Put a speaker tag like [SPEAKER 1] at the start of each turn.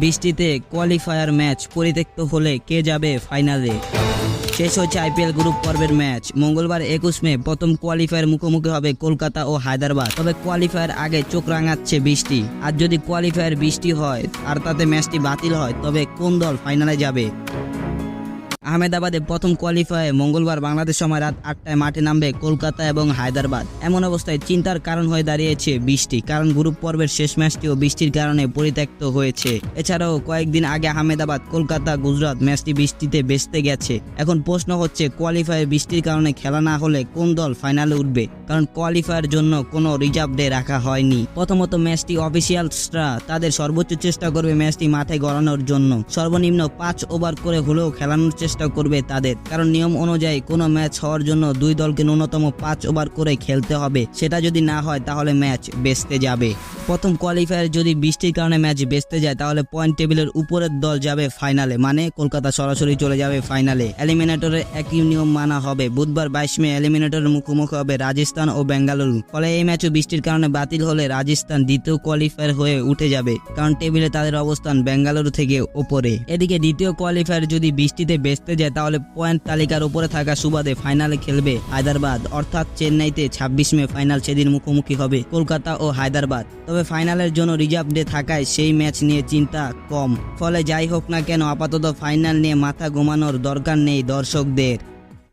[SPEAKER 1] বৃষ্টিতে qualifier match পরিত্যক্ত হলে কে যাবে ফাইনালে শেষ হচ্ছে আইপিএল গ্রুপ পর্বের ম্যাচ মঙ্গলবার একুশ মে প্রথম কোয়ালিফায়ার মুখোমুখি হবে কলকাতা ও হায়দ্রাবাদ। তবে কোয়ালিফায়ার আগে চোখ রাঙাচ্ছে বৃষ্টি। আর যদি কোয়ালিফায়ার বৃষ্টি হয় আর তাতে ম্যাচটি বাতিল হয়, তবে কোন দল ফাইনালে যাবে? আহমেদাবাদে প্রথম কোয়ালিফায়ে মঙ্গলবার বাংলাদেশ সময় রাত আটটায় মাঠে নামবে কলকাতা এবং হায়দ্রাবাদ। এমন অবস্থায় চিন্তার কারণ হয়ে দাঁড়িয়েছে বৃষ্টি। কারণ গ্রুপ পর্বের শেষ ম্যাচটিও বৃষ্টির কারণে পরিত্যক্ত হয়েছে। এছাড়াও কয়েকদিন আগে আহমেদাবাদ, কলকাতা, গুজরাট ম্যাচটি বৃষ্টিতে বেসতে গেছে। এখন প্রশ্ন হচ্ছে কোয়ালিফায়ার বৃষ্টির কারণে খেলা না হলে কোন দল ফাইনালে উঠবে? কারণ কোয়ালিফায়ার জন্য কোনো রিজার্ভ ডে রাখা হয়নি। প্রথমত ম্যাচটি অফিসিয়ালসরা তাদের সর্বোচ্চ চেষ্টা করবে ম্যাচটি মাঠে গড়ানোর জন্য। সর্বনিম্ন পাঁচ ওভার করে হলেও খেলানোর চেষ্টা করবে তাদের। কারণ নিয়ম অনুযায়ী কোনো ম্যাচ হওয়ার জন্য দুই দলকে ন্যূনতম পাঁচ ওভার করে খেলতে হবে। সেটা যদি না হয়, তাহলে ম্যাচ বেচতে যাবে। প্রথম কোয়ালিফায়ার যদি বৃষ্টির কারণে ম্যাচ বেচতে যায়, তাহলে পয়েন্ট টেবিলের উপরের দল যাবে ফাইনালে। মানে কলকাতা সরাসরি চলে যাবে ফাইনালে। এলিমিনেটরের একই নিয়ম মানা হবে। বুধবার বাইশ মে এলিমিনেটরের মুখোমুখি হবে রাজস্থান ও বেঙ্গালুরু। ফলে এই ম্যাচও বৃষ্টির কারণে বাতিল হলে রাজস্থান দ্বিতীয় কোয়ালিফায়ার হয়ে উঠে যাবে। কারণ টেবিলে তাদের অবস্থান বেঙ্গালুরু থেকে ওপরে। এদিকে দ্বিতীয় কোয়ালিফায়ার যদি বৃষ্টিতে বেচতে যায়, তাহলে পয়েন্ট তালিকার উপরে থাকা সুবাদে ফাইনালে খেলবে হায়দ্রাবাদ। অর্থাৎ চেন্নাইতে ছাব্বিশ মে ফাইনাল সেদিন মুখোমুখি হবে কলকাতা ও হায়দ্রাবাদ। তবে ফাইনালের জন্য রিজার্ভ ডে থাকায় সেই ম্যাচ নিয়ে চিন্তা কম। ফলে যাই হোক না কেন, আপাতত ফাইনাল নিয়ে মাথা ঘুমানোর দরকার নেই দর্শকদের।